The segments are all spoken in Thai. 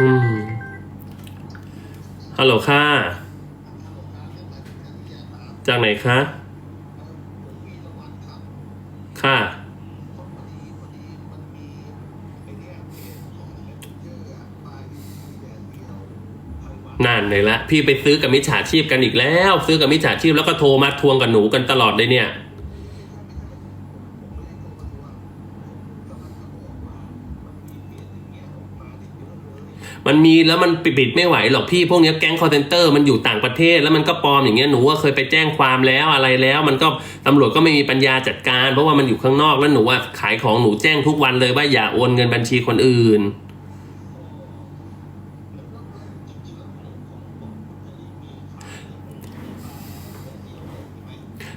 อืมฮัลโหลค่ะ จากไหนคะ ค่ะ นั่นเลยละ พี่ไปซื้อกับมิจฉาชีพกันอีกแล้ว ซื้อกับมิจฉาชีพแล้วก็โทรมาทวงกับหนูกันตลอดเลยเนี่ย มันมีแล้วมันปิดไม่ไหวหรอกพี่พวกเนี้ยแก๊งคอร์เซนเตอร์มันอยู่ต่างประเทศ แล้วมันก็ปลอมอย่างเงี้ยหนูว่าเคยไปแจ้งความแล้วอะไรแล้ว มันก็ตำรวจก็ไม่มีปัญญาจัดการ เพราะว่ามันอยู่ข้างนอกแล้วหนูว่าขายของหนูแจ้งทุกวันเลยว่าอย่าโอนเงินบัญชีคนอื่น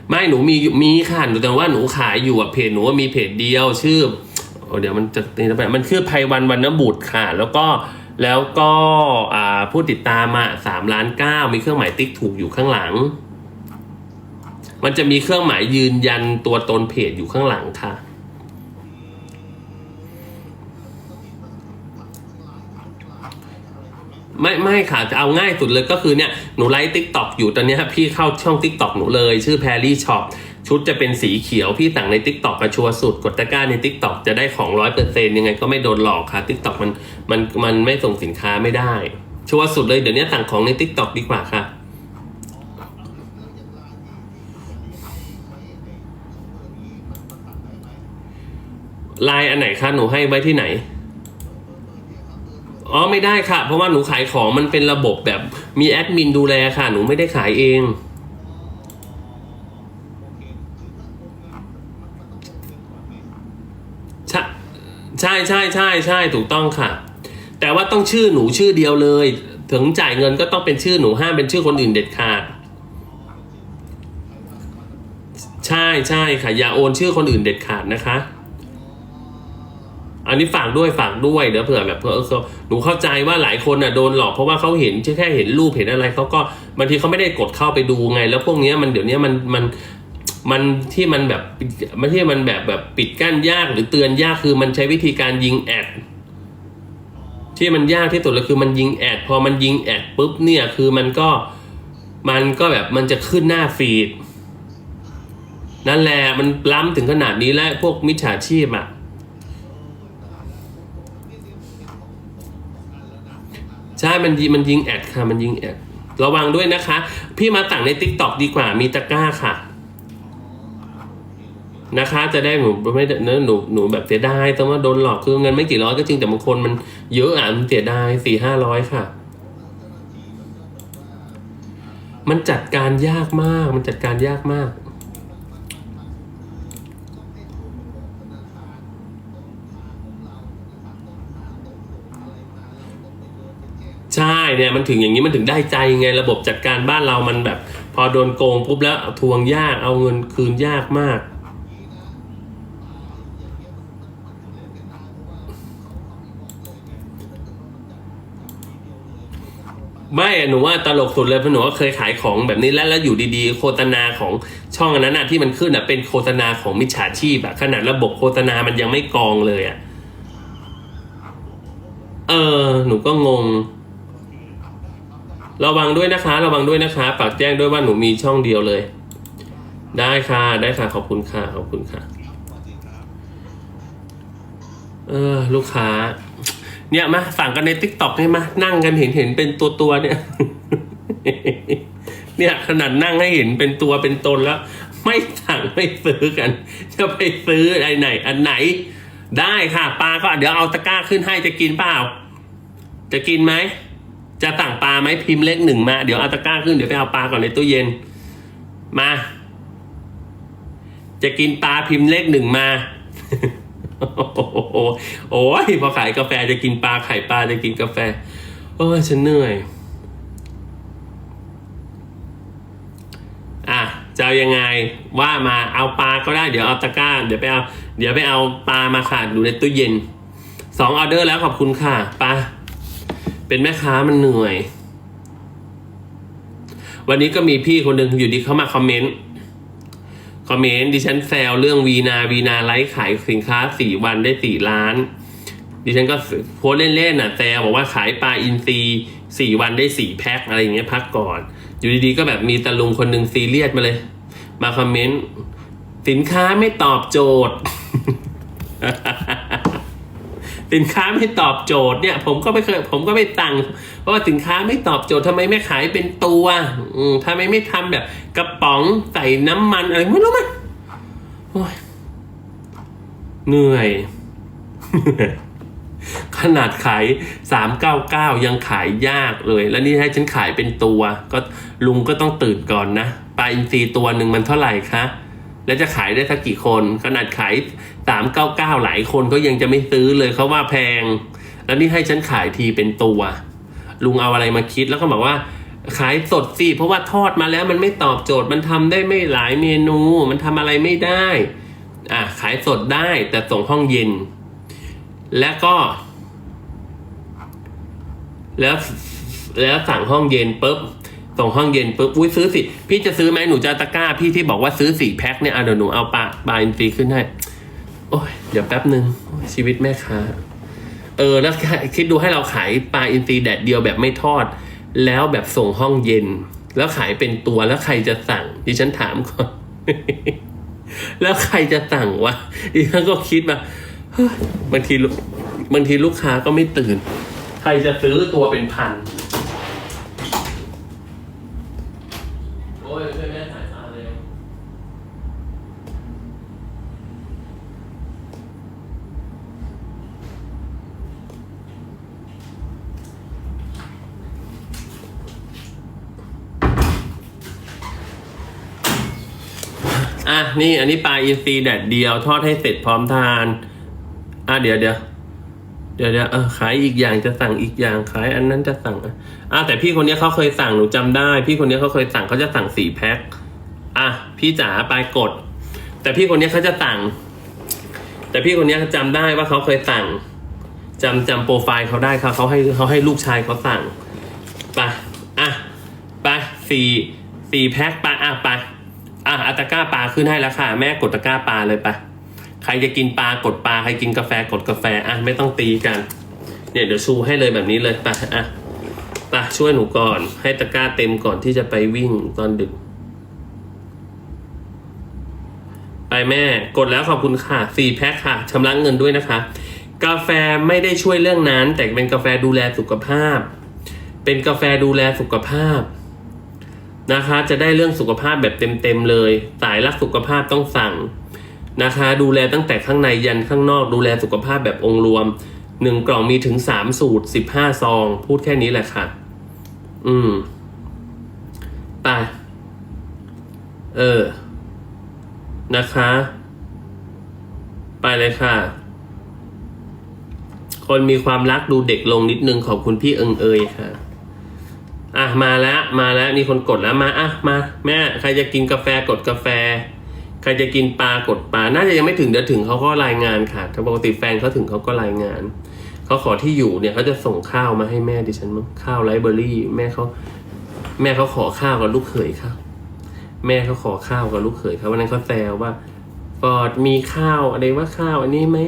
ไม่หนูมีมีค่ะหนูแต่ว่าหนูขายอยู่อะเพจหนูว่ามีเพจเดียวชื่ออเดี๋ยวมันจะนี่นะมันชื่อไพวันวรรณบุตรค่ะ แล้วก็ แล้วก็ผู้ติดตามอะสามล้านเก้ามีเครื่องหมายติ๊กถูกอยู่ข้างหลัง มันจะมีเครื่องหมายยืนยันตัวตนเพจอยู่ข้างหลังค่ะ ไม่ไม่ค่ะจะเอาง่ายสุดเลยก็คือเนี่ยหนูไลฟ์ติ๊กต็อกอยู่ตอนนี้พี่เข้าช่องติ๊กต็อกหนูเลย ชื่อแพรรี่ช็อป ชุดจะเป็นสีเขียวพี่สั่งในติ๊กต็อกกระชัวร์สุดกดตะกร้าในติ๊กต็อกจะได้ของร้อยเปอร์เซ็นยังไงก็ไม่โดนหลอกค่ะติ๊กต็อกมันมันมันไม่ส่งสินค้าไม่ได้ ชัวร์สุดเลยเดี๋ยวนี้สั่งของในติ๊กต็อกดีกว่าค่ะไลน์อันไหนคะหนูให้ไว้ที่ไหนอ๋อไม่ได้ค่ะ เพราะว่าหนูขายของมันเป็นระบบแบบมีแอดมินดูแลค่ะ หนูไม่ได้ขายเอง ใช่ ใช่ใช่ใช่ถูกต้องค่ะ แต่ว่าต้องชื่อหนูชื่อเดียวเลย ถึงจ่ายเงินก็ต้องเป็นชื่อหนูห้ามเป็นชื่อคนอื่นเด็ดขาดใช่ใช่ค่ะ อย่าโอนชื่อคนอื่นเด็ดขาดนะคะ อันนี้ฝากด้วยฝากด้วยเดี๋ยวเผื่อแบบเผื่อเออหนูเข้าใจว่าหลายคนน่ะโดนหลอกเพราะว่าเขาเห็นแค่เห็นรูปเห็นอะไรเขาก็บางทีเขาไม่ได้กดเข้าไปดูไง แล้วพวกนี้มันเดี๋ยวนี้มันมัน มันที่มันแบบมันที่มันแบบแบบปิดกั้นยากหรือเตือนยากคือมันใช้วิธีการยิงแอดที่มันยากที่สุดเลยคือมันยิงแอดพอมันยิงแอดปุ๊บเนี่ยคือมันก็มันก็แบบมันจะขึ้นหน้าฟีดนั่นแหละมันล้ำถึงขนาดนี้แล้วพวกมิจฉาชีพอะใช่มันยิงมันยิงแอดค่ะ มันยิงแอดระวังด้วยนะคะ พี่มาสั่งใน t ิ k t o k ดีกว่ามีตะกร้าค่ะ นะคะ จะได้หนูไม่เนอหนูหนูแบบเสียดายแต่ว่าโดนหลอกคือเงินไม่กี่ร้อยก็จริงแต่บางคนมันเยอะอะมันเสียดายสี่ห้าร้อยค่ะ มันจัดการยากมาก มันจัดการยากมากใช่เนี่ยมันถึงอย่างนี้มันถึงได้ใจไงระบบจัดการบ้านเรามันแบบ พอโดนโกงปุ๊บแล้วทวงยากเอาเงินคืนยากมาก ไม่อะหนูว่าตลกสุดเลยเพราะหนูก็เคยขายของแบบนี้แล้วแล้วอยู่ดีๆ โฆษณาของช่องอันนั้นนะที่มันขึ้นอะเป็นโฆษณาของมิจฉาชีพอะขนาดระบบโฆษณามันยังไม่กองเลยอะเออ หนูก็งง ระวังด้วยนะคะ ระวังด้วยนะคะฝากแจ้งด้วยว่าหนูมีช่องเดียวเลย ได้ค่ะ ได้ค่ะ ขอบคุณค่ะ ขอบคุณค่ะ เออ ลูกค้า เนี่ยมาสั่งกันในทิกตอกให้มานั่งกันเห็นเห็นเป็นตัวตัวเนี่ย เนี่ยขนาดนั่งให้เห็นเป็นตัวเป็นตนแล้ว ไม่สั่งไม่ซื้อกัน จะไปซื้ออะไรไหน อันไหน ได้ค่ะปลาก็เดี๋ยวเอาตะกร้าขึ้นให้จะกินเปล่า จะกินไหมจะสั่งปลาไหมพิมพ์เลขหนึ่งมา เดี๋ยวเอาตะกร้าขึ้นเดี๋ยวไปเอาปลาก่อนในตู้เย็น มา จะกินปลาพิมพ์เลขหนึ่งมา โอ้ยพอขายกาแฟจะกินปลาไข่ปลาจะกินกาแฟ โอ้ยฉันเหนื่อย อะจะเอายังไงว่ามาเอาปลาก็ได้เดี๋ยวเอาตะกร้า เดี๋ยวไปเอา เดี๋ยวไปเอาปลามาค่ะดูในตู้เย็นสองออเดอร์แล้วขอบคุณค่ะปลาเป็นแม่ค้ามันเหนื่อย วันนี้ก็มีพี่คนหนึ่งอยู่ดีเข้ามาคอมเมนต์ คอมเมนต์ดิฉันแซวเรื่องวีนาวีนาไลฟ์ขายสินค้าสี่วันได้สี่ล้าน ดิฉันก็โพสเล่นๆน่ะแซวบอกว่าขายปลาอินทรีสี่วันได้สี่แพ็คอะไรอย่างเงี้ยพักก่อน อยู่ดีๆก็แบบมีตะลุงคนหนึ่งซีเรียสมาเลย มาคอมเมนต์ สินค้าไม่ตอบโจทย์ สินค้าไม่ตอบโจทย์เนี่ย ผมก็ไม่เคยผมก็ไม่ตังเพราะว่าสินค้าไม่ตอบโจทย์ทำไมไม่ขายเป็นตัวอืมทำไมไม่ทำแบบ กระป๋องใส่น้ำมันอะไรไม่รู้มันโอ้ยเหนื่อยขนาดขายสามเก้าเก้ายังขายยากเลย แล้วนี่ให้ฉันขายเป็นตัว ก็ลุงก็ต้องตื่นก่อนนะ ปลาอินทรีตัวหนึ่งมันเท่าไหร่คะ แล้วจะขายได้สักกี่คน ขนาดขาย สามเก้าเก้าหลายคนก็ยังจะไม่ซื้อเลยเขาว่าแพง แล้วนี่ให้ฉันขายทีเป็นตัว ลุงเอาอะไรมาคิดแล้วก็บอกว่าขายสดสิเพราะว่าทอดมาแล้วมันไม่ตอบโจทย์มันทำได้ไม่หลายเมนู มันทำอะไรไม่ได้อะขายสดได้แต่ส่งห้องเย็น แล้วก็ แล้วแล้วสั่งห้องเย็นปุ๊บส่งห้องเย็นปุ๊บอุ้ยซื้อสิ พี่จะซื้อไหมหนูจะตะกร้า พี่ที่บอกว่าซื้อสี่แพ็คเนี่ยอะเดี๋ยวหนูเอาปลาปลาอินทรีขึ้นให้ โอ้ยเดี๋ยวแป๊บหนึ่งชีวิตแม่ค้า เออแล้วคิดดูให้เราขายปลาอินทรีแดดเดียวแบบไม่ทอด แล้วแบบส่งห้องเย็น แล้วขายเป็นตัวแล้วใครจะสั่ง ดิฉันถามก่อน แล้วใครจะสั่งวะดิฉันก็คิดมาบางทีบางทีลูกค้าก็ไม่ตื่น ใครจะซื้อตัวเป็นพัน โอ้ยช่วยแม่ถ่ายมาเร็ว อะ นี่อันนี้ปลาอินทรีแดดเดียวทอดให้เสร็จพร้อมทาน อะเดี๋ยวเดี๋ยวเดี๋ยวเดี๋ยวเออขายอีกอย่างจะสั่งอีกอย่างขายอันนั้นจะสั่งอะอะแต่พี่คนนี้เขาเคยสั่งหนูจำได้ พี่คนนี้เขาเคยสั่งเขาจะสั่งสี่แพ็คอะพี่จ๋าไปกด แต่พี่คนนี้เขาจะสั่ง แต่พี่คนนี้จำได้ว่าเขาเคยสั่งจำจำโปรไฟล์เขาได้ค่ะเขาให้เขาให้ลูกชายเขาสั่งไปอะไปสี่สี่แพ็คไปอะไปอะ ตะกร้าปลาขึ้นให้แล้วค่ะ แม่กดตะกร้าปลาเลยปะใครจะกินปลากดปลาใครกินกาแฟกดกาแฟอะไม่ต้องตีกัน เนี่ยเดี๋ยวชูให้เลยแบบนี้เลยปะอะปะช่วยหนูก่อน ให้ตะกร้าเต็มก่อนที่จะไปวิ่งตอนดึก ไปแม่กดแล้วขอบคุณค่ะสี่แพ็คค่ะชำระเงินด้วยนะคะ กาแฟไม่ได้ช่วยเรื่องนั้น แต่เป็นกาแฟดูแลสุขภาพ เป็นกาแฟดูแลสุขภาพ นะคะ จะได้เรื่องสุขภาพแบบเต็มๆเลย สายรักสุขภาพต้องสั่งนะคะ ดูแลตั้งแต่ข้างในยันข้างนอกดูแลสุขภาพแบบองค์รวมหนึ่งกล่องมีถึงสามสูตรสิบห้าซอง พูดแค่นี้แหละค่ะ อืมไปเออ นะคะ ไปเลยค่ะ คนมีความรักดูเด็กลงนิดนึงขอบคุณพี่เอิงเอยค่ะ อะมาแล้วมาแล้วนี่คนกดแล้วมาอะมาแม่ใครจะกินกาแฟกดกาแฟ ใครจะกินปลากดปลา น่าจะยังไม่ถึงเดี๋ยวถึงเขาก็รายงานค่ะ ถ้าปกติแฟนเขาถึงเขาก็รายงานเขาขอที่อยู่เนี่ยเขาจะส่งข้าวมาให้แม่ดิฉันมั้งข้าวไรเบอรี่ แม่เขาแม่เขาขอข้าวกับลูกเขยค่ะแม่เขาขอข้าวกับลูกเขยเขาวันนั้นเขาแซวว่าฟอร์ดมีข้าวอะไรว่าข้าวอันนี้ไหม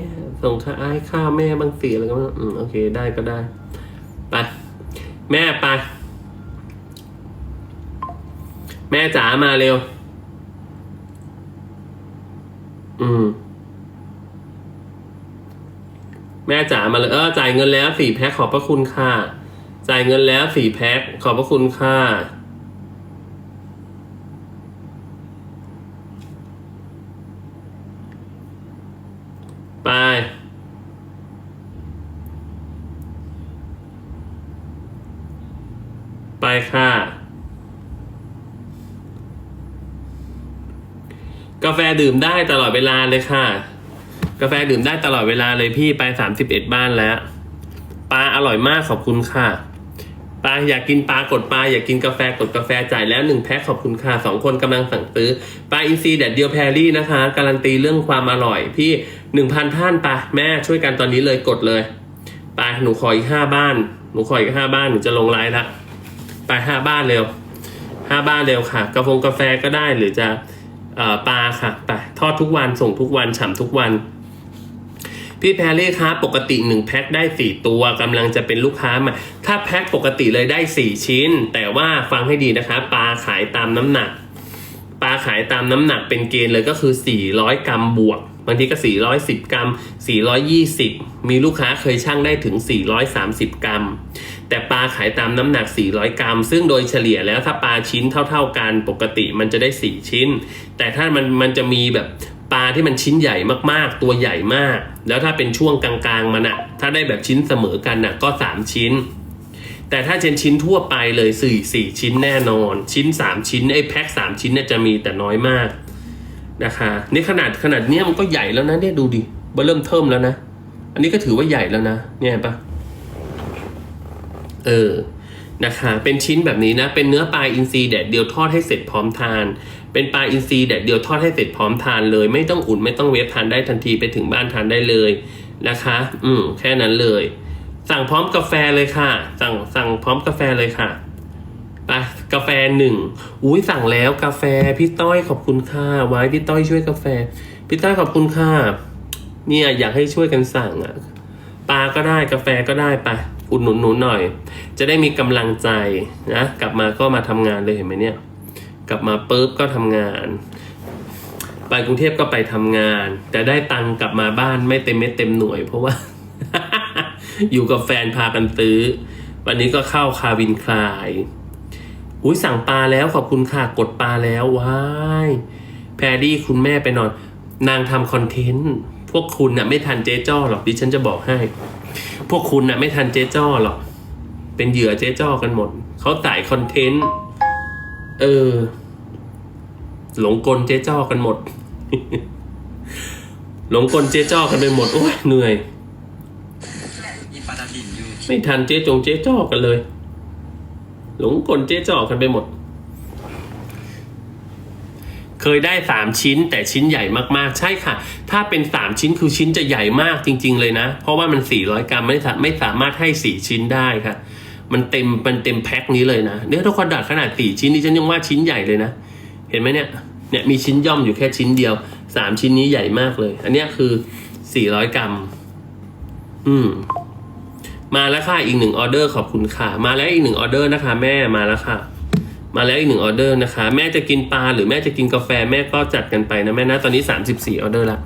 ส่งข้าวให้ข้าวแม่บางสีอะไรก็อืมโอเคได้ก็ได้ไปแม่ไป แม่จ๋ามาเร็ว อืม แม่จ๋ามาเลยเออจ่ายเงินแล้วสี่แพ็คขอบพระคุณค่ะ จ่ายเงินแล้วสี่แพ็คขอบพระคุณค่ะ ไป ไปค่ะ กาแฟ ดื่มได้ตลอดเวลาเลยค่ะ กาแฟดื่มได้ตลอดเวลาเลยพี่ไปสามสิบเอ็ดบ้านแล้วปลาอร่อยมากขอบคุณค่ะปลาอยากกินปลากดปลาอยากกินกาแฟกดกาแฟจ่ายแล้วหนึ่งแพ็คขอบคุณค่ะสองคนกำลังสั่งซื้อปลาอินทรีแดดเดียวแพรรี่นะคะ การันตีเรื่องความอร่อย พี่หนึ่งพันท่านปะแม่ช่วยกันตอนนี้เลยกดเลยไปหนูขออีกห้าบ้าน หนูขออีกห้าบ้านหนูจะลงไลน์ละไปห้าบ้านเร็วห้าบ้านเร็วค่ะกาแฟกาแฟก็ได้หรือจะ ปลาค่ะปลาทอดทุกวันส่งทุกวันฉ่ำทุกวัน พี่แพรรี่คะปกติหนึ่งแพ็คได้สี่ตัวกำลังจะเป็นลูกค้ามาถ้าแพ็คปกติเลยได้สี่ชิ้น แต่ว่าฟังให้ดีนะคะ ปลาขายตามน้ำหนัก ปลาขายตามน้ำหนักเป็นเกณฑ์เลยก็คือ 400 กรัมบวก บางทีก็ 410 กรัม 420 มีลูกค้าเคยชั่งได้ถึง 430 กรัม แต่ปลาขายตามน้ำหนัก 400 กรัม ซึ่งโดยเฉลี่ยแล้วถ้าปลาชิ้นเท่า ๆกันปกติมันจะได้ 4 ชิ้น แต่ถ้ามันมันจะมีแบบปลาที่มันชิ้นใหญ่มากๆ ตัวใหญ่มาก แล้วถ้าเป็นช่วงกลางๆมันอะถ้าได้แบบชิ้นเสมอกันน่ะก็ 3 ชิ้น แต่ถ้าเป็นชิ้นทั่วไปเลยสี่สี่ชิ้นแน่นอน ชิ้นสามชิ้นไอ้แพ็คสามชิ้นเนี่ยจะมีแต่น้อยมาก นะคะนี่ขนาดขนาดเนี้ยมันก็ใหญ่แล้วนะเนี่ยดูดิเบอร์เริ่มเทิมแล้วนะ อันนี้ก็ถือว่าใหญ่แล้วนะ เนี่ยเห็นปะเออนะคะ เป็นชิ้นแบบนี้นะ เป็นเนื้อปลาอินทรีแดดเดียวทอดให้เสร็จพร้อมทาน เป็นปลาอินทรีแดดเดียวทอดให้เสร็จพร้อมทานเลย ไม่ต้องอุ่นไม่ต้องเวฟทานได้ทันทีไปถึงบ้านทานได้เลยนะคะ อืมแค่นั้นเลย สั่งพร้อมกาแฟเลยค่ะ สั่งสั่งพร้อมกาแฟเลยค่ะ ไปกาแฟหนึ่งอุ้ยสั่งแล้วกาแฟพี่ต้อยขอบคุณค่ะไว้พี่ต้อยช่วยกาแฟ พี่ต้อยขอบคุณค่ะเนี่ยอยากให้ช่วยกันสั่งอะปลาก็ได้กาแฟก็ได้ไปอุดหนุนหนูหน่อย จะได้มีกำลังใจนะกลับมาก็มาทำงานเลยเห็นไหมเนี่ย กลับมาปุ๊บก็ทำงาน ไปกรุงเทพก็ไปทำงาน แต่ได้ตังกลับมาบ้านไม่เต็มเม็ดเต็มหน่วย เพราะว่า อยู่กับแฟนพากันซื้อ วันนี้ก็เข้าคาวินคลาย อุ้ยสั่งปลาแล้วขอบคุณค่ะกดปลาแล้วว้ายแพรดี้คุณแม่ไปนอน นางทำคอนเทนต์ พวกคุณน่ะไม่ทันเจ๊จ้อหรอกดิฉันจะบอกให้ พวกคุณน่ะไม่ทันเจ๊จ้อหรอก เป็นเหยื่อเจ๊จ้อกันหมด เขาต่ายคอนเทนต์ เออ หลงกลเจ๊จ้อกันหมด หลงกลเจ๊จ้อกันไปหมดโอ้ยเหนื่อยอีปลาดาบินอยู่ไม่ทันเจ๊จงเจ๊จ้อกันเลย หลงกลเจ๊จ้อกันไปหมด เคยได้สามชิ้นแต่ชิ้นใหญ่มากๆ ใช่ค่ะ ถ้าเป็นสามชิ้นคือชิ้นจะใหญ่มากจริง ๆ เลยนะ เพราะว่ามันสี่ร้อยกรัมไม่สาไม่สามารถให้สี่ชิ้นได้ค่ะ มันเต็มมันเต็มแพ็คนี้เลยนะเนี่ยทุกคนดัดขนาดสี่ชิ้นนี่ฉันยังว่าชิ้นใหญ่เลยนะ เห็นไหมเนี่ยเนี่ยมีชิ้นย่อมอยู่แค่ชิ้นเดียวสามชิ้นนี้ใหญ่มากเลย อันนี้คือสี่ร้อยกรัม อืม มาแล้วค่ะอีกหนึ่งออเดอร์ขอบคุณค่ะ มาแล้วอีกหนึ่งออเดอร์นะคะ แม่มาแล้วค่ะ มาแล้วอีกหนึ่งออเดอร์นะคะ แม่จะกินปลาหรือแม่จะกินกาแฟแม่ก็จัดกันไปนะแม่นะตอนนี้สามสิบสี่ออเดอร์ละ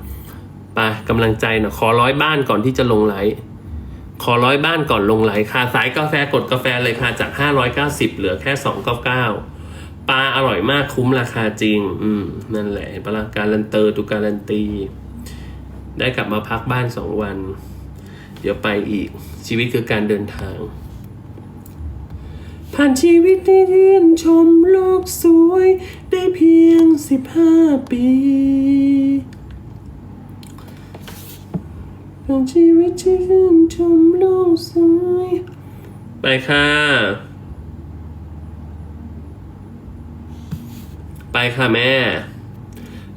ไปกำลังใจหน่อยขอร้อยบ้านก่อนที่จะลงไลฟ์ขอร้อยบ้านก่อนลงไลฟ์ค่ะ สายกาแฟกดกาแฟเลยค่ะจากห้าร้อยเก้าสิบเหลือแค่สองเก้าเก้าปลาอร่อยมากคุ้มราคาจริง อืม นั่นแหละปละการันเตอร์ตุการันตี ได้กลับมาพักบ้านสองวัน เดี๋ยวไปอีก ชีวิตคือการเดินทาง ผ่านชีวิตที่เรียนชมโลกสวย ได้เพียงสิบห้าปีผ่านชีวิตที่เรียนชมโลกสวย ไปค่ะ ไปค่ะแม่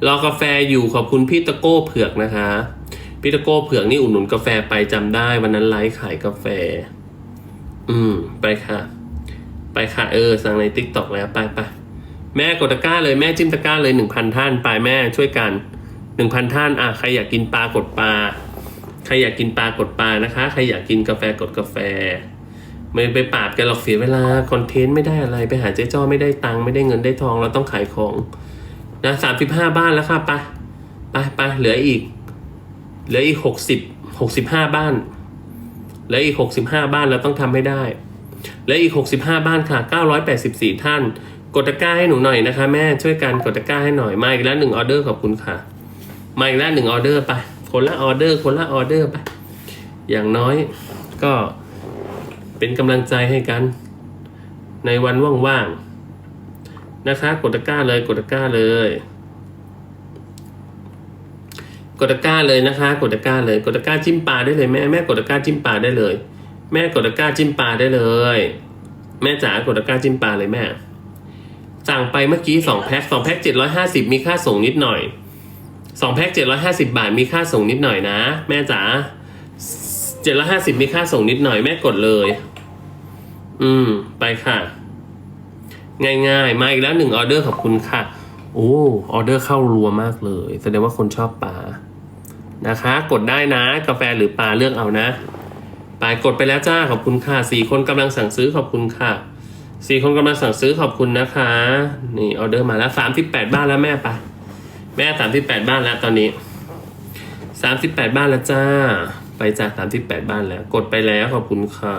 รอกาแฟอยู่ขอบคุณพี่ตะโก้เผือกนะคะ พี่ตะโก้เผือกนี่อุดหนุนกาแฟไปจำได้ วันนั้นไลฟ์ขายกาแฟ อืม ไปค่ะ ไปค่ะเออ สั่งในติ๊กต็อกแล้วไปไปแม่กดตะกร้าเลยแม่จิ้มตะกร้าเลยหนึ่งพันท่านไปแม่ช่วยกันหนึ่งพันท่านอะใครอยากกินปลากดปลาใครอยากกินปลากดปลานะคะ ใครอยากกินกาแฟกดกาแฟ ไม่ไปปาดกันหรอกเสียเวลาคอนเทนต์ไม่ได้อะไรไปหาเจ๊จ้อไม่ได้ตังค์ไม่ได้เงินได้ทองเราต้องขายของนะสามสิบห้าบ้านแล้วค่ะไปไปไปเหลืออีก เหลืออีกหกสิบหกสิบห้าบ้านเหลืออีกหกสิบห้าบ้านเราต้องทำให้ได้เหลืออีกหกสิบห้าบ้านค่ะเก้าร้อยแปดสิบสี่ท่าน กดตะกร้าให้หนูหน่อยนะคะ แม่ช่วยกันกดตะกร้าให้หน่อยมาอีกแล้วหนึ่งออเดอร์ขอบคุณค่ะมาอีกแล้วหนึ่งออเดอร์ไปคนละออเดอร์คนละออเดอร์ไปอย่างน้อยก็เป็นกำลังใจให้กัน ในวันว่างๆนะคะ กดตะกร้าเลยกดตะกร้าเลย กดตะกร้าเลยนะคะ กดตะกร้าเลย กดตะกร้าจิ้มปลาได้เลยแม่แม่กดตะกร้าจิ้มปลาได้เลย แม่กดตะกร้าจิ้มปลาได้เลย แม่จ๋ากดตะกร้าจิ้มปลาเลยแม่ สั่งไปเมื่อกี้สองแพ็คสองแพ็คเจ็ดร้อยห้าสิบมีค่าส่งนิดหน่อยสองแพ็คเจ็ดร้อยห้าสิบาทมีค่าส่งนิดหน่อยนะ แม่จ๋าเจ็ดร้อยห้าสิบมีค่าส่งนิดหน่อยแม่กดเลย อืม ไปค่ะ ง่ายๆ มาอีกแล้วหนึ่งออเดอร์ขอบคุณค่ะ โอ้ออเดอร์เข้ารัวมากเลย แสดงว่าคนชอบปลา นะคะ กดได้นะกาแฟหรือปลาเลือกเอานะไปกดไปแล้วจ้าขอบคุณค่ะสี่คนกำลังสั่งซื้อขอบคุณค่ะสี่คนกำลังสั่งซื้อขอบคุณนะคะ นี่ออเดอร์มาแล้วสามสิบแปดบ้านแล้วแม่ไปแม่สามสิบแปดบ้านแล้วตอนนี้สามสิบแปดบ้านแล้วจ้า ไปจากสามสิบแปดบ้านแล้ว กดไปแล้วขอบคุณค่ะ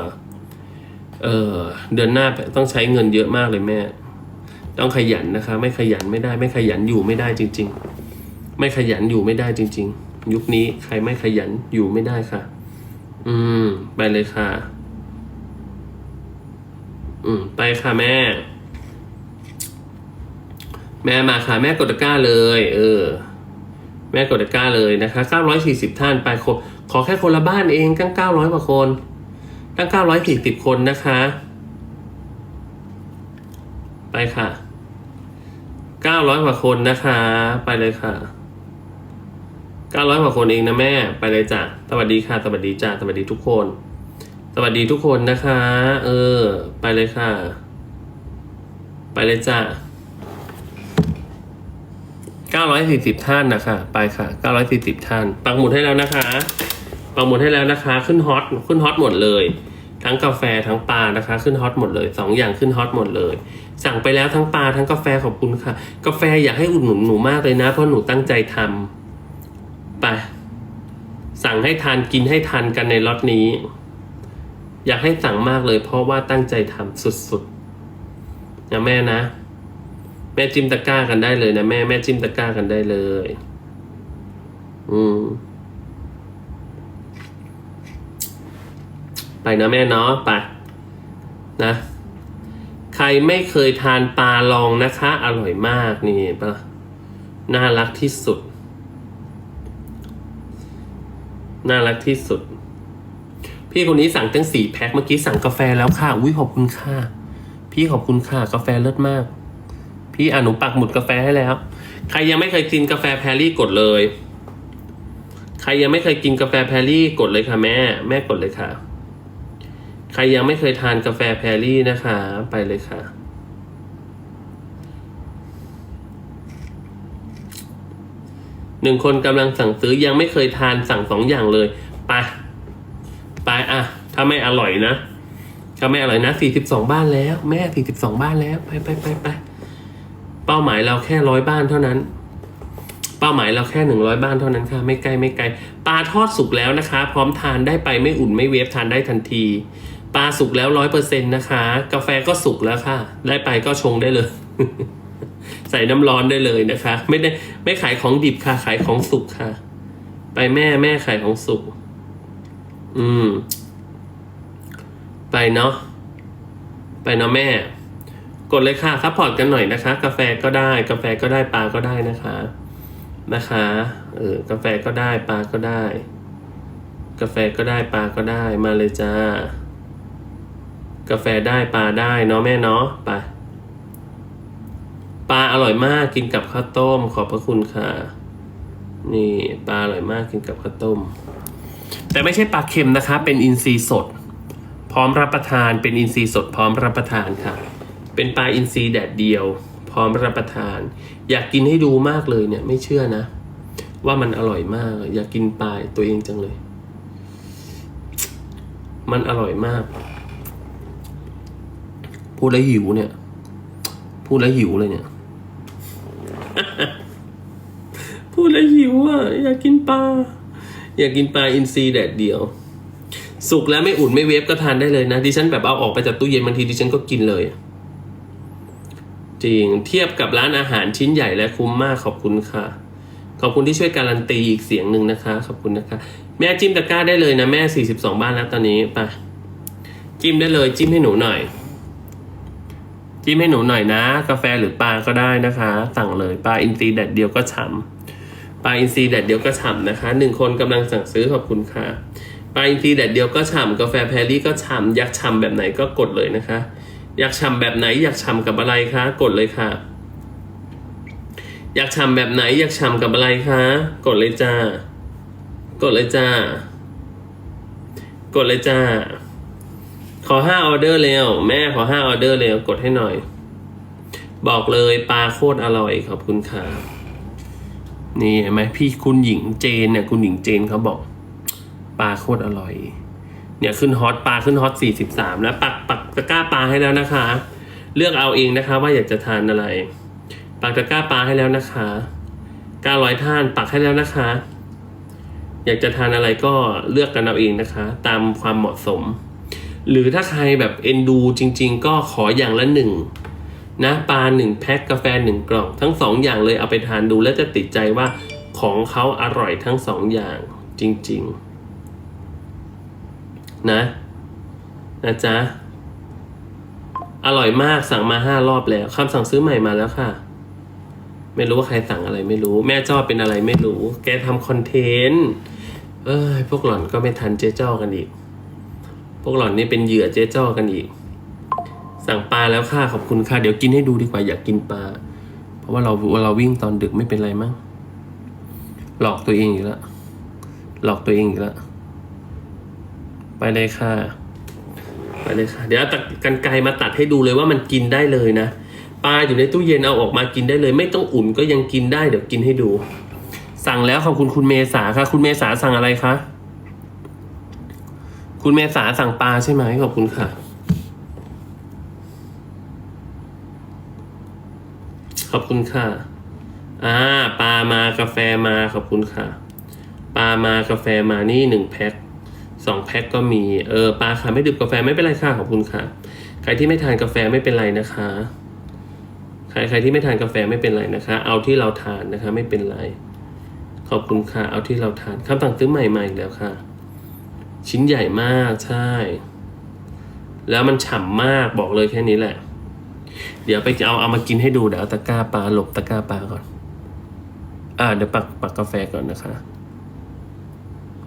เออเดือนหน้าต้องใช้เงินเยอะมากเลยแม่ ต้องขยันนะคะ ไม่ขยันไม่ได้ ไม่ขยันอยู่ไม่ได้จริง ๆ ไม่ขยันอยู่ไม่ได้จริง ๆ ยุคนี้ใครไม่ขยันอยู่ไม่ได้ค่ะ อืม ไปเลยค่ะ อืม ไปค่ะแม่ แม่มาค่ะแม่กดตะกร้าเลย เออ แม่กดตะกร้าเลยนะคะ940ท่านไปขอขอแค่คนละบ้านเองตั้ง900กว่าคน ตั้ง940คนนะคะ ไปค่ะ900กว่าคนนะคะ ไปเลยค่ะ 900กว่าคนเองนะแม่ ไปเลยจ้ะ สวัสดีค่ะ สวัสดีจ้ะ สวัสดีทุกคน สวัสดีทุกคนนะคะ เออ ไปเลยค่ะ ไปเลยจ้ะ940 ท่านนะคะ ไปค่ะ 940 ท่าน ปักหมุดให้แล้วนะคะ ปักหมุดให้แล้วนะคะ ขึ้นฮอต ขึ้นฮอตหมดเลย ทั้งกาแฟทั้งปลานะคะ ขึ้นฮอตหมดเลยสองอย่างขึ้นฮอตหมดเลย สั่งไปแล้วทั้งปลาทั้งกาแฟขอบคุณค่ะ กาแฟอยากให้อุดหนุนหนูมากเลยนะ เพราะหนูตั้งใจทำ ไปสั่งให้ทานกินให้ทันกันในล็อตนี้ อยากให้สั่งมากเลยเพราะว่าตั้งใจทำสุดๆนะแม่นะ แม่จิ้มตะกร้ากันได้เลยนะแม่แม่จิ้มตะกร้ากันได้เลย อืมไปนะแม่เนาะไปนะ ใครไม่เคยทานปลาลองนะคะ อร่อยมากนี่ปะน่ารักที่สุด น่ารักที่สุด พี่คนนี้สั่งตั้งสี่แพ็คเมื่อกี้สั่งกาแฟแล้วค่ะ อุ้ยขอบคุณค่ะ พี่ขอบคุณค่ะ กาแฟเลิศมาก พี่อ่าหนูปักหมุดกาแฟให้แล้ว ใครยังไม่เคยกินกาแฟแพรรี่กดเลย ใครยังไม่เคยกินกาแฟแพรรี่กดเลยค่ะ แม่ แม่กดเลยค่ะ ใครยังไม่เคยทานกาแฟแพรรี่นะคะ ไปเลยค่ะ หนึ่งคนกำลังสั่งซื้อยังไม่เคยทานสั่งสองอย่างเลยไปไปอะ ถ้าไม่อร่อยนะ ถ้าไม่อร่อยนะสี่สิบสองบ้านแล้ว แม่สี่สิบสองบ้านแล้วไปไปไปไปเป้าหมายเราแค่ร้อยบ้านเท่านั้น เป้าหมายเราแค่หนึ่งร้อยบ้านเท่านั้นค่ะ ไม่ไกลไม่ไกลปลาทอดสุกแล้วนะคะ พร้อมทานได้ไปไม่อุ่นไม่เวฟทานได้ทันทีปลาสุกแล้วร้อยเปอร์เซ็นต์นะคะ กาแฟก็สุกแล้วค่ะ ได้ไปก็ชงได้เลย ใส่น้ำร้อนได้เลยนะคะ ไม่ได้ไม่ขายของดิบค่ะ ขายของสุกค่ะ ไปแม่แม่ขายของสุก อืม ไปเนาะไปเนาะแม่ กดเลยค่ะซัพพอร์ตกันหน่อยนะคะ กาแฟก็ได้ กาแฟก็ได้ปลาก็ได้นะคะ นะคะเออกาแฟก็ได้ปลาก็ได้ กาแฟก็ได้ปลาก็ได้มาเลยจ้ากาแฟได้ปลาได้เนาะแม่เนาะไป ปลาอร่อยมากกินกับข้าวต้ม ขอบพระคุณค่ะ นี่ปลาอร่อยมากกินกับข้าวต้ม แต่ไม่ใช่ปลาเค็มนะคะ เป็นอินทรีย์สด พร้อมรับประทานเป็นอินทรีย์สด พร้อมรับประทานค่ะ เป็นปลาอินทรีย์แดดเดียว พร้อมรับประทาน อยากกินให้ดูมากเลยเนี่ย ไม่เชื่อนะ ว่ามันอร่อยมาก อยากกินปลาตัวเองจังเลย มันอร่อยมาก พูดแล้วหิวเนี่ยพูดแล้วหิวเลยเนี่ย พูดแล้วหิวอะ อยากกินปลา อยากกินปลาอินทรีแดดเดียว สุกแล้วไม่อุ่นไม่เวฟก็ทานได้เลยนะ ดิฉันแบบเอาออกไปจากตู้เย็นบางทีดิฉันก็กินเลย จริง เทียบกับร้านอาหารชิ้นใหญ่และคุ้มมากขอบคุณค่ะ ขอบคุณที่ช่วยการันตีอีกเสียงหนึ่งนะคะ ขอบคุณนะคะ แม่จิ้มตะกร้าได้เลยนะแม่สี่สิบสองบ้านแล้วตอนนี้ไปจิ้มได้เลยจิ้มให้หนูหน่อย จิ้มให้หนูหน่อยนะ กาแฟหรือปลาก็ได้นะคะ สั่งเลยปลาอินทรีแดดเดียวก็ฉ่ำปลาอินทรีแดดเดียวก็ฉ่ำนะคะหนึ่งคนกำลังสั่งซื้อขอบคุณค่ะปลาอินทรีแดดเดียวก็ฉ่ำกาแฟแพรรี่ก็ฉ่ำอยากฉ่ำแบบไหนก็กดเลยนะคะ อยากฉ่ำแบบไหนอยากฉ่ำกับอะไรคะ กดเลยค่ะ อยากฉ่ำแบบไหนอยากฉ่ำกับอะไรคะ กดเลยจ้ากดเลยจ้ากดเลยจ้า ขอห้าออเดอร์เร็ว แม่ขอห้าออเดอร์เร็ว กดให้หน่อย บอกเลยปลาโคตรอร่อยขอบคุณค่ะนี่เห็นไหมพี่คุณหญิงเจนเนี่ยคุณหญิงเจนเขาบอกปลาโคตรอร่อย เนี่ยขึ้นฮอตปลาขึ้นฮอตสี่สิบสามแล้วปักปักตะกร้าปลาให้แล้วนะคะ เลือกเอาเองนะคะ ว่าอยากจะทานอะไร ปักตะกร้าปลาให้แล้วนะคะก้าร้อยท่านปักให้แล้วนะคะ อยากจะทานอะไรก็เลือกกันเอาเองนะคะ ตามความเหมาะสม หรือถ้าใครแบบเอ็นดูจริง ๆ ก็ขออย่างละหนึ่งนะปลาหนึ่งแพ็คกาแฟหนึ่งกล่อง ทั้งสองอย่างเลยเอาไปทานดูแล้วจะติดใจว่าของเขาอร่อยทั้งสองอย่างจริง ๆ นะนะจ๊ะ อร่อยมากสั่งมาห้ารอบแล้วคำสั่งซื้อใหม่มาแล้วค่ะ ไม่รู้ว่าใครสั่งอะไรไม่รู้ แม่จ้อเป็นอะไรไม่รู้ แกทำคอนเทนต์ เอ้ยพวกหล่อนก็ไม่ทันเจ๊จ้อกันอีก พวกหล่อนนี่เป็นเหยื่อเจ๊จ้อกันอีก สั่งปลาแล้วค่ะขอบคุณค่ะ เดี๋ยวกินให้ดูดีกว่าอยากกินปลา เพราะว่าเราเราวิ่งตอนดึกไม่เป็นไรมั้ง หลอกตัวเองอีกแล้ว หลอกตัวเองอีกแล้ว ไปเลยค่ะ ไปเลยค่ะ เดี๋ยวเอาตะกันไกรมาตัดให้ดูเลยว่ามันกินได้เลยนะ ปลาอยู่ในตู้เย็นเอาออกมากินได้เลย ไม่ต้องอุ่นก็ยังกินได้ เดี๋ยวกินให้ดู สั่งแล้วขอบคุณคุณเมษาค่ะ คุณเมษาสั่งอะไรคะ คุณเมษาสั่งปลาใช่ไหมขอบคุณค่ะขอบคุณค่ะอ่าปลามากาแฟมาขอบคุณค่ะปลามากาแฟมานี่หนึ่งแพ็คสองแพ็คก็มีเออปลาค่ะไม่ดื่มกาแฟไม่เป็นไรค่ะขอบคุณค่ะ ใครที่ไม่ทานกาแฟไม่เป็นไรนะคะ ใครใครที่ไม่ทานกาแฟไม่เป็นไรนะคะ เอาที่เราทานนะคะไม่เป็นไร ขอบคุณค่ะเอาที่เราทานคำสั่งซื้อใหม่มาอีกแล้วค่ะ ชิ้นใหญ่มากใช่ แล้วมันฉ่ำมากบอกเลยแค่นี้แหละ เดี๋ยวไปเอาเอามากินให้ดูเดี๋ยวเอาตะกร้าปลาหลบตะกร้าปลาก่อน อ่าเดี๋ยวปักปักกาแฟก่อนนะคะ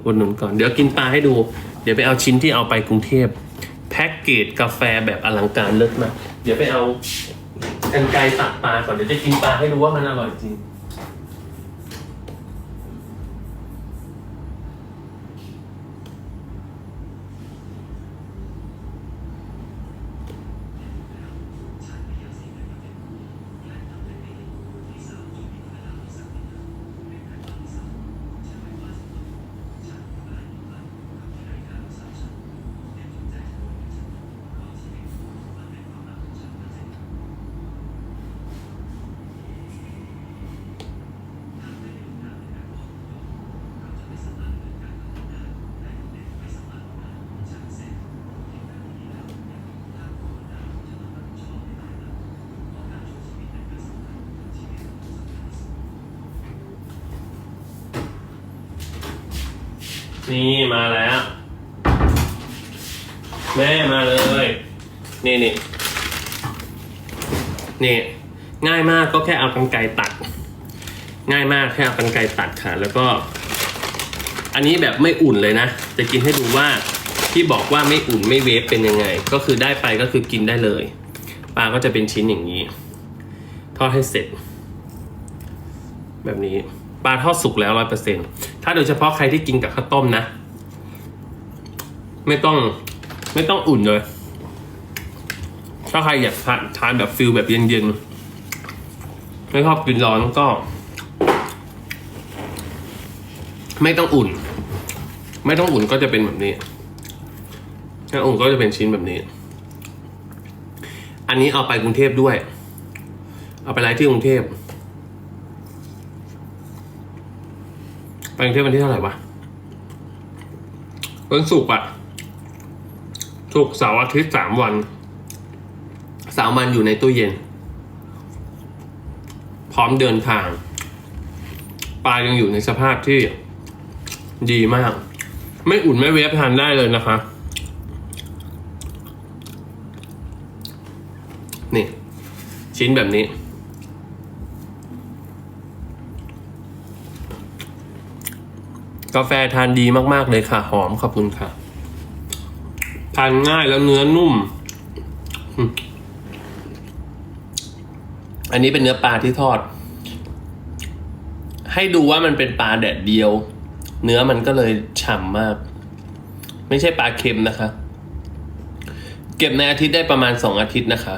อุดหนุนก่อนเดี๋ยวกินปลาให้ดู เดี๋ยวไปเอาชิ้นที่เอาไปกรุงเทพแพ็กเกจกาแฟแบบอลังการเลิศมากเดี๋ยวไปเอากันไกรตักปลาก่อนเดี๋ยวจะกินปลาให้ดูว่ามันอร่อยจริง นี่มาแล้ว แม่มาเลย นี่นี่นี่ง่ายมากก็แค่เอากันไกรตัด ง่ายมากแค่เอากันไกรตัดค่ะ แล้วก็ อันนี้แบบไม่อุ่นเลยนะ จะกินให้ดูว่าที่บอกว่าไม่อุ่นไม่เวฟเป็นยังไง ก็คือได้ไปก็คือกินได้เลยปลาก็จะเป็นชิ้นอย่างนี้ ทอดให้เสร็จ แบบนี้ปลาทอดสุกแล้วร้อยเปอร์เซ็น ถ้าโดยเฉพาะใครที่กินกับข้าวต้มนะ ไม่ต้องไม่ต้องอุ่นเลย ถ้าใครอยากทานทานแบบฟิลแบบเย็นๆ ไม่ชอบกินร้อนก็ ไม่ต้องอุ่น ไม่ต้องอุ่นก็จะเป็นแบบนี้ ถ้าอุ่นก็จะเป็นชิ้นแบบนี้ อันนี้เอาไปกรุงเทพด้วย เอาไปไลฟ์ที่กรุงเทพ ไปกรุงเทพวันที่เท่าไหร่วะวันศุกร์อะศุกร์เสาร์อาทิตย์สามวันสามวันอยู่ในตู้เย็น พร้อมเดินทาง ปลายังอยู่ในสภาพที่ดีมาก ไม่อุ่นไม่เวฟทานได้เลยนะคะ นี่ ชิ้นแบบนี้ กาแฟทานดีมากๆเลยค่ะ หอมขอบคุณค่ะ ทานง่ายแล้วเนื้อนุ่ม อันนี้เป็นเนื้อปลาที่ทอด ให้ดูว่ามันเป็นปลาแดดเดียว เนื้อมันก็เลยฉ่ำมาก ไม่ใช่ปลาเค็มนะคะ เก็บในอาทิตย์ได้ประมาณสองอาทิตย์นะคะ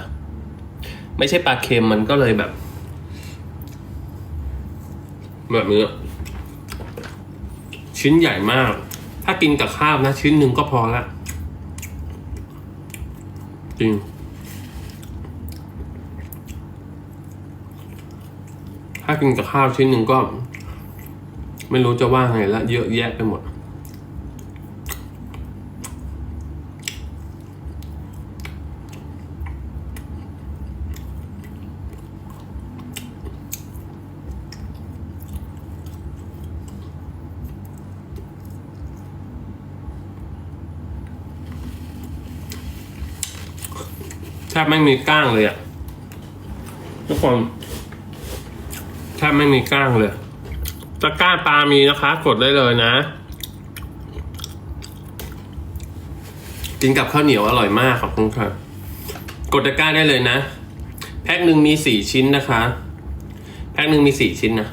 ไม่ใช่ปลาเค็มมันก็เลยแบบ แบบนี้ ชิ้นใหญ่มาก ถ้ากินกับข้าวนะ ชิ้นหนึ่งก็พอละจริงถ้ากินกับข้าวชิ้นหนึ่งก็ ไม่รู้จะว่าไงละเยอะแยะไปหมด แทบไม่มีก้างเลยอะทุกคนแทบไม่มีก้างเลยตะก้าปลามีนะคะ กดได้เลยนะ กินกับข้าวเหนียวอร่อยมากขอบคุณครับกดตะก้าได้เลยนะ แพ็คหนึ่งมีสี่ชิ้นนะคะ แพ็คหนึ่งมีสี่ชิ้นนะ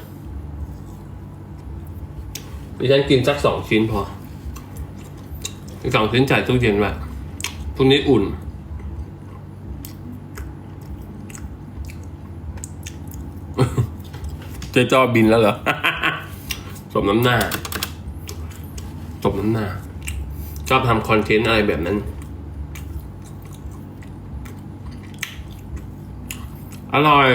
ดิฉันกินสักสองชิ้นพอสองชิ้นจ่ายตู้เย็นไว้พรุ่งนี้อุ่น จ๊จอบินแล้วเหรอสมน้ำหน้าสมน้ำหน้า ชอบทำคอนเทนต์อะไรแบบนั้น อร่อย